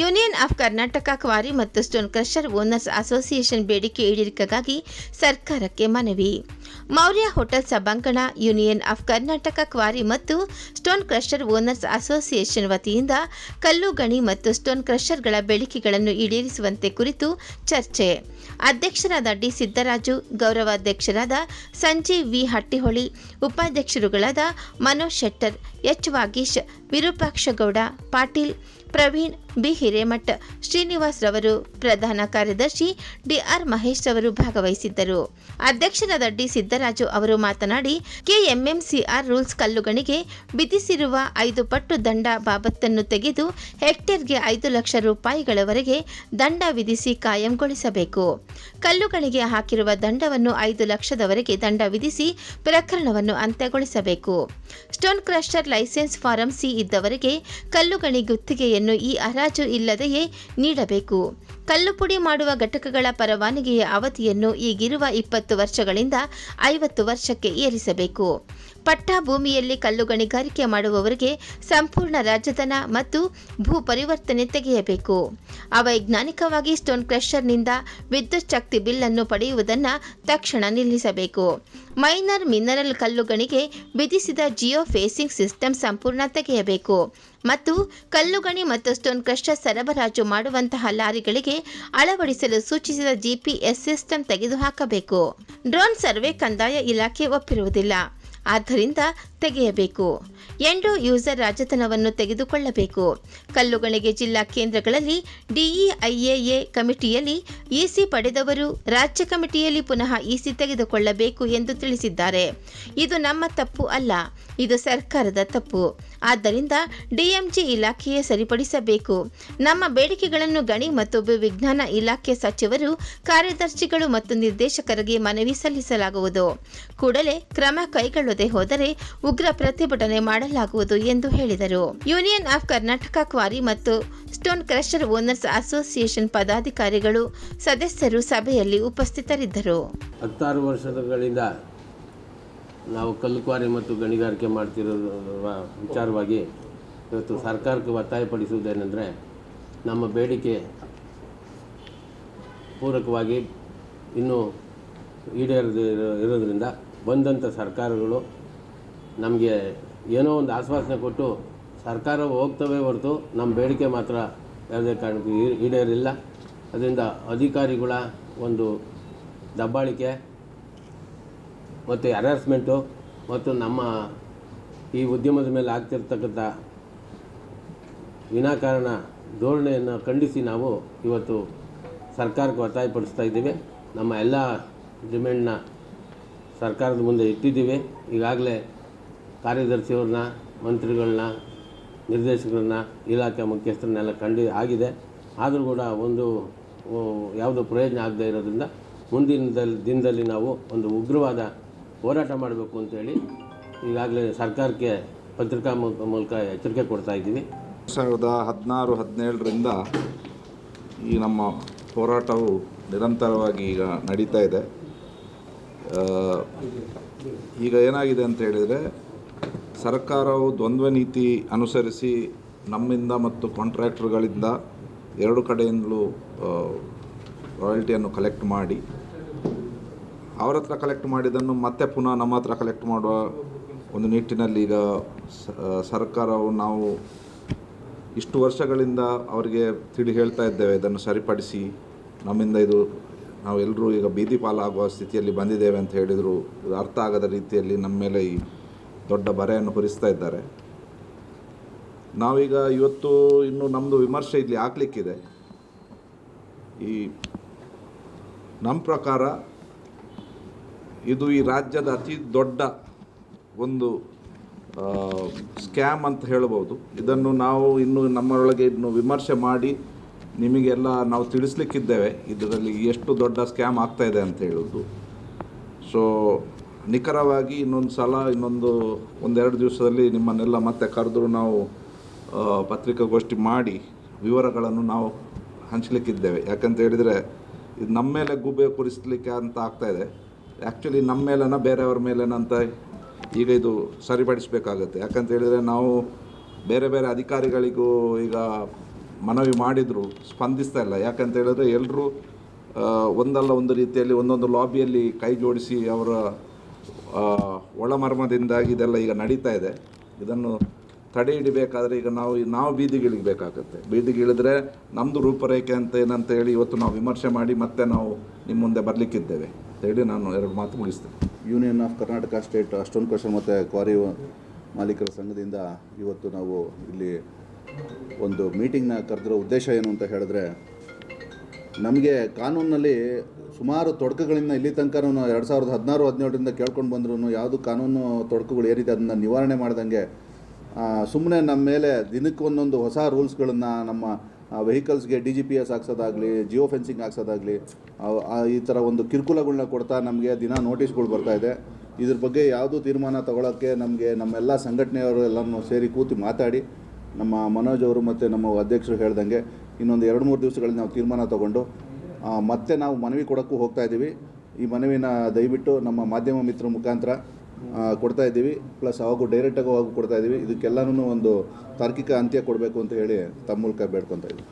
Union of Karnataka quarry ಮತ್ತು stone crusher owners association ಬೇಡಿಕೆ ಈಡೇರಿಕೆಗಾಗಿ ಸರ್ಕಾರಕ್ಕೆ ಮನವಿ. ಮೌರ್ಯ ಹೋಟೆಲ್ ಸಭಾಂಗಣ, ಯೂನಿಯನ್ ಆಫ್ ಕರ್ನಾಟಕ ಕ್ವಾರಿ ಮತ್ತು ಸ್ಟೋನ್ ಕ್ರಷರ್ ಓನರ್ಸ್ ಅಸೋಸಿಯೇಷನ್ ವತಿಯಿಂದ ಕಲ್ಲು ಗಣಿ ಮತ್ತು ಸ್ಟೋನ್ ಕ್ರಷರ್ಗಳ ಬೇಡಿಕೆಗಳನ್ನು ಈಡೇರಿಸುವಂತೆ ಕುರಿತು ಚರ್ಚೆ. ಅಧ್ಯಕ್ಷರಾದ ಡಿ ಸಿದ್ದರಾಜು, ಗೌರವಾಧ್ಯಕ್ಷರಾದ ಸಂಜೀವ್ ವಿ ಹಟ್ಟಿಹೊಳಿ, ಉಪಾಧ್ಯಕ್ಷರುಗಳಾದ ಮನೋಜ್ ಶೆಟ್ಟರ್, ಎಚ್ ವಾಗೀಶ್, ವಿರೂಪಾಕ್ಷಗೌಡ, ಪಾಟೀಲ್, ಪ್ರವೀಣ್ ಬಿ ಹಿರೇಮಠ ಶ್ರೀನಿವಾಸ್ ರವರು ಪ್ರಧಾನ ಕಾರ್ಯದರ್ಶಿ ಡಿಆರ್ ಮಹೇಶ್ ರವರು ಭಾಗವಹಿಸಿದ್ದರು. ಅಧ್ಯಕ್ಷರಾದ ಡಿ ಸಿದ್ದರಾಜು ಅವರು ಮಾತನಾಡಿ, ಕೆಎಂಎಂಸಿಆರ್ ರೂಲ್ಸ್ ಕಲ್ಲುಗಣಿಗೆ ವಿಧಿಸಿರುವ ಐದು ಪಟ್ಟು ದಂಡ ಬಾಬತ್ತನ್ನು ತೆಗೆದು ಹೆಕ್ಟೇರ್ಗೆ ಐದು ಲಕ್ಷ ರೂಪಾಯಿಗಳವರೆಗೆ ದಂಡ ವಿಧಿಸಿ ಕಾಯಂಗೊಳಿಸಬೇಕು. ಕಲ್ಲುಗಳಿಗೆ ಹಾಕಿರುವ ದಂಡವನ್ನು ಐದು ಲಕ್ಷದವರೆಗೆ ದಂಡ ವಿಧಿಸಿ ಪ್ರಕರಣವನ್ನು ಅಂತ್ಯಗೊಳಿಸಬೇಕು. Stone crusher licence form C ಇದ್ದವರಿಗೆ ಕಲ್ಲುಗಣಿ ಗುತ್ತಿಗೆಯನ್ನು ಈ ಹರಾಜು ಇಲ್ಲದೆಯೇ ನೀಡಬೇಕು. ಕಲ್ಲು ಪುಡಿ ಮಾಡುವ ಘಟಕಗಳ ಪರವಾನಗಿಯ ಅವಧಿಯನ್ನು ಈಗಿರುವ ಇಪ್ಪತ್ತು ವರ್ಷಗಳಿಂದ ಐವತ್ತು ವರ್ಷಕ್ಕೆ ಏರಿಸಬೇಕು. ಪಟ್ಟ ಭೂಮಿಯಲ್ಲಿ ಕಲ್ಲು ಗಣಿಗಾರಿಕೆ ಮಾಡುವವರಿಗೆ ಸಂಪೂರ್ಣ ರಾಜಧನ ಮತ್ತು ಭೂ ಪರಿವರ್ತನೆ ತೆಗೆಯಬೇಕು. ಅವೈಜ್ಞಾನಿಕವಾಗಿ ಸ್ಟೋನ್ ಕ್ರಷರ್ನಿಂದ ವಿದ್ಯುತ್ ಶಕ್ತಿ ಬಿಲ್ಲನ್ನು ಪಡೆಯುವುದನ್ನು ತಕ್ಷಣ ನಿಲ್ಲಿಸಬೇಕು. ಮೈನರ್ ಮಿನರಲ್ ಕಲ್ಲುಗಣಿಗೆ ವಿಧಿಸಿದ ಜಿಯೋ ಫೇಸಿಂಗ್ ಸಿಸ್ಟಮ್ ಸಂಪೂರ್ಣ ತೆಗೆಯಬೇಕು. ಮತ್ತು ಕಲ್ಲುಗಣಿ ಮತ್ತು ಸ್ಟೋನ್ ಕ್ರಷರ್ ಸರಬರಾಜು ಮಾಡುವಂತಹ ಲಾರಿಗಳಿಗೆ ಅಳವಡಿಸಲು ಸೂಚಿಸಿದ ಜಿಪಿಎಸ್ ಸಿಸ್ಟಮ್ ತೆಗೆದುಹಾಕಬೇಕು. ಡ್ರೋನ್ ಸರ್ವೆ ಕಂದಾಯ ಇಲಾಖೆ ಒಪ್ಪಿರುವುದಿಲ್ಲ. ಆದ್ದರಿಂದ ತೆಗೆಯಬೇಕು. ಎಂಡೋ ಯೂಸರ್ ರಾಜತನವನ್ನು ತೆಗೆದುಕೊಳ್ಳಬೇಕು. ಕಲ್ಲುಗಳಿಗೆ ಜಿಲ್ಲಾ ಕೇಂದ್ರಗಳಲ್ಲಿ ಡಿಇಐಎಎ ಕಮಿಟಿಯಲ್ಲಿ ಇಸಿ ಪಡೆದವರು ರಾಜ್ಯ ಕಮಿಟಿಯಲ್ಲಿ ಪುನಃ ಇಸಿ ತೆಗೆದುಕೊಳ್ಳಬೇಕು ಎಂದು ತಿಳಿಸಿದ್ದಾರೆ. ಇದು ನಮ್ಮ ತಪ್ಪು ಅಲ್ಲ, ಇದು ಸರ್ಕಾರದ ತಪ್ಪು. ಆದ್ದರಿಂದ ಡಿಎಂಜಿ ಇಲಾಖೆಯೇ ಸರಿಪಡಿಸಬೇಕು. ನಮ್ಮ ಬೇಡಿಕೆಗಳನ್ನು ಗಣಿ ಮತ್ತು ಭೂವಿಜ್ಞಾನ ಇಲಾಖೆ ಸಚಿವರು, ಕಾರ್ಯದರ್ಶಿಗಳು ಮತ್ತು ನಿರ್ದೇಶಕರಿಗೆ ಮನವಿ ಸಲ್ಲಿಸಲಾಗುವುದು. ಕೂಡಲೇ ಕ್ರಮ ಕೈಗೊಳ್ಳದೆ ಹೋದರೆ ಉಗ್ರ ಪ್ರತಿಭಟನೆ ಮಾಡಲಾಗುವುದು ಎಂದು ಹೇಳಿದರು. ಯೂನಿಯನ್ ಆಫ್ ಕರ್ನಾಟಕ ಕ್ವಾರಿ ಮತ್ತು ಸ್ಟೋನ್ ಕ್ರಷರ್ ಓನರ್ಸ್ ಅಸೋಸಿಯೇಷನ್ ಪದಾಧಿಕಾರಿಗಳು ಸದಸ್ಯರು ಸಭೆಯಲ್ಲಿ ಉಪಸ್ಥಿತರಿದ್ದರು. ಹತ್ತಾರು ವರ್ಷಗಳಿಂದ ನಾವು ಕಲ್ಲು ಕ್ವಾರಿ ಮತ್ತು ಗಣಿಗಾರಿಕೆ ಮಾಡ್ತಿರೋ ವಿಚಾರವಾಗಿ ಇವತ್ತು ಸರ್ಕಾರಕ್ಕೆ ಒತ್ತಾಯಪಡಿಸುವುದೇನೆಂದರೆ ನಮ್ಮ ಬೇಡಿಕೆ ಪೂರಕವಾಗಿ ಇನ್ನೂ ಈಡೇರದಿರೋ ಇರೋದರಿಂದ ಬಂದಂಥ ಸರ್ಕಾರಗಳು ನಮಗೆ ಏನೋ ಒಂದು ಆಶ್ವಾಸನೆ ಕೊಟ್ಟು ಸರ್ಕಾರ ಹೋಗ್ತವೆ ಹೊರತು ನಮ್ಮ ಬೇಡಿಕೆ ಮಾತ್ರ ಯಾವುದೇ ಕಾರಣಕ್ಕೂ ಈಡೇರಿಲ್ಲ. ಅದರಿಂದ ಅಧಿಕಾರಿಗಳ ಒಂದು ದಬ್ಬಾಳಿಕೆ ಮತ್ತು ಹರಾಸ್ಮೆಂಟು ಮತ್ತು ನಮ್ಮ ಈ ಉದ್ಯಮದ ಮೇಲೆ ಆಗ್ತಿರ್ತಕ್ಕಂಥ ವಿನಾಕಾರಣ ಧೋರಣೆಯನ್ನು ಖಂಡಿಸಿ ನಾವು ಇವತ್ತು ಸರ್ಕಾರಕ್ಕೆ ಒತ್ತಾಯಪಡಿಸ್ತಾ ಇದ್ದೀವಿ. ನಮ್ಮ ಎಲ್ಲ ಡಿಮ್ಯಾಂಡ್ನ ಸರ್ಕಾರದ ಮುಂದೆ ಇಟ್ಟಿದ್ದೀವಿ. ಈಗಾಗಲೇ ಕಾರ್ಯದರ್ಶಿಯವ್ರನ್ನ, ಮಂತ್ರಿಗಳನ್ನ, ನಿರ್ದೇಶಕರನ್ನ, ಇಲಾಖೆ ಮುಖ್ಯಸ್ಥರನ್ನೆಲ್ಲ ಕಂಡು ಆಗಿದೆ. ಆದರೂ ಕೂಡ ಒಂದು ಯಾವುದು ಪ್ರಯೋಜನ ಆಗದೇ ಇರೋದ್ರಿಂದ ಮುಂದಿನ ದಲ್- ದಿನದಲ್ಲಿ ನಾವು ಒಂದು ಉಗ್ರವಾದ ಹೋರಾಟ ಮಾಡಬೇಕು ಅಂತೇಳಿ ಈಗಾಗಲೇ ಸರ್ಕಾರಕ್ಕೆ ಪತ್ರಿಕಾ ಮೂಲಕ ಎಚ್ಚರಿಕೆ ಕೊಡ್ತಾ ಇದ್ದೀವಿ. ಸಾವಿರದ ಹದಿನಾರು, ಹದಿನೇಳರಿಂದ ಈ ನಮ್ಮ ಹೋರಾಟವು ನಿರಂತರವಾಗಿ ಈಗ ನಡೀತಾ ಇದೆ. ಈಗ ಏನಾಗಿದೆ ಅಂತ ಹೇಳಿದರೆ ಸರ್ಕಾರವು ದ್ವಂದ್ವ ನೀತಿ ಅನುಸರಿಸಿ ನಮ್ಮಿಂದ ಮತ್ತು ಕಾಂಟ್ರಾಕ್ಟ್ರುಗಳಿಂದ ಎರಡು ಕಡೆಯಿಂದಲೂ ರಾಯಲ್ಟಿಯನ್ನು ಕಲೆಕ್ಟ್ ಮಾಡಿ, ಅವರ ಹತ್ರ ಕಲೆಕ್ಟ್ ಮಾಡಿದ್ದನ್ನು ಮತ್ತೆ ಪುನಃ ನಮ್ಮ ಹತ್ರ ಕಲೆಕ್ಟ್ ಮಾಡುವ ಒಂದು ನಿಟ್ಟಿನಲ್ಲಿ ಈಗ ಸರ್ಕಾರವು ನಾವು ಇಷ್ಟು ವರ್ಷಗಳಿಂದ ಅವರಿಗೆ ತಿಳಿ ಹೇಳ್ತಾ ಇದ್ದೇವೆ. ಇದನ್ನು ಸರಿಪಡಿಸಿ ನಮ್ಮಿಂದ ಇದು ನಾವೆಲ್ಲರೂ ಈಗ ಬೀದಿ ಪಾಲಾಗುವ ಸ್ಥಿತಿಯಲ್ಲಿ ಬಂದಿದ್ದೇವೆ ಅಂತ ಹೇಳಿದರು. ಅರ್ಥ ಆಗದ ರೀತಿಯಲ್ಲಿ ನಮ್ಮ ಮೇಲೆ ಈ ದೊಡ್ಡ ಬರೆಯನ್ನು ಹೊರಿಸ್ತಾ ಇದ್ದಾರೆ. ನಾವೀಗ ಇವತ್ತು ಇನ್ನು ನಮ್ಮದು ವಿಮರ್ಶೆ ಇಲ್ಲಿ ಹಾಕ್ಲಿಕ್ಕಿದೆ ಈ ನಮ್ಮ ಪ್ರಕಾರ ಇದು ಈ ರಾಜ್ಯದ ಅತಿ ದೊಡ್ಡ ಒಂದು ಸ್ಕ್ಯಾಮ್ ಅಂತ ಹೇಳ್ಬೋದು. ಇದನ್ನು ನಾವು ಇನ್ನು ನಮ್ಮರೊಳಗೆ ಇನ್ನು ವಿಮರ್ಶೆ ಮಾಡಿ ನಿಮಗೆಲ್ಲ ನಾವು ತಿಳಿಸ್ಲಿಕ್ಕಿದ್ದೇವೆ. ಇದರಲ್ಲಿ ಎಷ್ಟು ದೊಡ್ಡ ಸ್ಕ್ಯಾಮ್ ಆಗ್ತಾಯಿದೆ ಅಂತ ಹೇಳೋದು ಸೊ ನಿಖರವಾಗಿ ಇನ್ನೊಂದು ಸಲ, ಇನ್ನೊಂದು ಒಂದೆರಡು ದಿವಸದಲ್ಲಿ ನಿಮ್ಮನ್ನೆಲ್ಲ ಮತ್ತೆ ಕರೆದು ನಾವು ಪತ್ರಿಕಾಗೋಷ್ಠಿ ಮಾಡಿ ವಿವರಗಳನ್ನು ನಾವು ಹಂಚಲಿಕ್ಕಿದ್ದೇವೆ. ಯಾಕಂತ ಹೇಳಿದರೆ, ಇದು ನಮ್ಮ ಮೇಲೆ ಗುಬ್ಬೆ ಕುರಿಸ್ಲಿಕ್ಕೆ ಅಂತ ಆಗ್ತಾ ಇದೆ. ಆ್ಯಕ್ಚುಲಿ ನಮ್ಮ ಮೇಲೆನ ಬೇರೆಯವ್ರ ಮೇಲೇನಂತ ಈಗ ಇದು ಸರಿಪಡಿಸಬೇಕಾಗತ್ತೆ. ಯಾಕಂತ ಹೇಳಿದರೆ, ನಾವು ಬೇರೆ ಬೇರೆ ಅಧಿಕಾರಿಗಳಿಗೂ ಈಗ ಮನವಿ ಮಾಡಿದರು, ಸ್ಪಂದಿಸ್ತಾ ಇಲ್ಲ. ಯಾಕಂತ ಹೇಳಿದ್ರೆ ಎಲ್ಲರೂ ಒಂದಲ್ಲ ಒಂದು ರೀತಿಯಲ್ಲಿ, ಒಂದೊಂದು ಲಾಬಿಯಲ್ಲಿ ಕೈ ಜೋಡಿಸಿ ಅವರ ಒಳಮರ್ಮದಿಂದಾಗಿ ಇದೆಲ್ಲ ಈಗ ನಡೀತಾ ಇದೆ. ಇದನ್ನು ತಡೆ ಹಿಡಿಬೇಕಾದ್ರೆ ಈಗ ನಾವು ನಾವು ಬೀದಿಗಿಳಿಬೇಕಾಗತ್ತೆ ಬೀದಿಗಿಳಿದ್ರೆ ನಮ್ಮದು ರೂಪರೇಖೆ ಅಂತ ಏನಂತ ಹೇಳಿ ಇವತ್ತು ನಾವು ವಿಮರ್ಶೆ ಮಾಡಿ ಮತ್ತೆ ನಾವು ನಿಮ್ಮ ಮುಂದೆ ಬರಲಿಕ್ಕಿದ್ದೇವೆ. ಅಂತೇಳಿ ನಾನು ಎರಡು ಮಾತು ಮುಗಿಸ್ತೇನೆ. ಯೂನಿಯನ್ ಆಫ್ ಕರ್ನಾಟಕ ಸ್ಟೇಟ್ ಅಷ್ಟೊಂದು ಕ್ವಶನ್ ಮತ್ತು ಕ್ವಾರಿ ಮಾಲೀಕರ ಸಂಘದಿಂದ ಇವತ್ತು ನಾವು ಇಲ್ಲಿ ಒಂದು ಮೀಟಿಂಗ್ನ ಕರೆದಿರೋ ಉದ್ದೇಶ ಏನು ಅಂತ ಹೇಳಿದ್ರೆ ನಮಗೆ ಕಾನೂನಿನಲ್ಲಿ ಸುಮಾರು ತೊಡಕುಗಳಿಂದ ಇಲ್ಲಿ ತನಕ ಎರಡು ಸಾವಿರದ ಹದಿನಾರು, ಹದಿನೇಳರಿಂದ ಕೇಳ್ಕೊಂಡು ಬಂದ್ರೂ ಯಾವುದು ಕಾನೂನು ತೊಡಕುಗಳು ಏರಿದೆ ಅದನ್ನು ನಿವಾರಣೆ ಮಾಡ್ದಂಗೆ ಸುಮ್ಮನೆ ನಮ್ಮ ಮೇಲೆ ದಿನಕ್ಕೆ ಒಂದೊಂದು ಹೊಸ ರೂಲ್ಸ್ಗಳನ್ನು ನಮ್ಮ ವೆಹಿಕಲ್ಸ್ಗೆ ಡಿ ಜಿ ಪಿ ಎಸ್ ಹಾಕ್ಸೋದಾಗಲಿ ಜಿಯೋ ಫೆನ್ಸಿಂಗ್ ಹಾಕ್ಸೋದಾಗಲಿ ಈ ಥರ ಒಂದು ಕಿರುಕುಳಗಳನ್ನ ಕೊಡ್ತಾ ನಮಗೆ ದಿನ ನೋಟಿಸ್ಗಳು ಬರ್ತಾ ಇದೆ. ಇದ್ರ ಬಗ್ಗೆ ಯಾವುದು ತೀರ್ಮಾನ ತಗೊಳ್ಳೋಕ್ಕೆ ನಮಗೆ ನಮ್ಮೆಲ್ಲ ಸಂಘಟನೆಯವರು ಎಲ್ಲನೂ ಸೇರಿ ಕೂತು ಮಾತಾಡಿ ನಮ್ಮ ಮನೋಜ್ ಅವರು ಮತ್ತು ನಮ್ಮ ಅಧ್ಯಕ್ಷರು ಹೇಳ್ದಂಗೆ ಇನ್ನೊಂದು ಎರಡು ಮೂರು ದಿವಸಗಳಲ್ಲಿ ನಾವು ತೀರ್ಮಾನ ತಗೊಂಡು ಮತ್ತೆ ನಾವು ಮನವಿ ಕೊಡೋಕ್ಕೂ ಹೋಗ್ತಾ ಇದ್ದೀವಿ. ಈ ಮನವಿನ ದಯವಿಟ್ಟು ನಮ್ಮ ಮಾಧ್ಯಮ ಮಿತ್ರ ಮುಖಾಂತರ ಕೊಡ್ತಾ ಇದ್ದೀವಿ. ಪ್ಲಸ್ ಅವಾಗೂ ಡೈರೆಕ್ಟಾಗೂ ಅವಾಗೂ ಕೊಡ್ತಾ ಇದ್ದೀವಿ. ಇದಕ್ಕೆಲ್ಲನೂ ಒಂದು ತಾರ್ಕಿಕ ಅಂತ್ಯ ಕೊಡಬೇಕು ಅಂತ ಹೇಳಿ ತಮ್ಮ ಮೂಲಕ ಬೇಡ್ಕೊತಾ ಇದ್ದೀವಿ.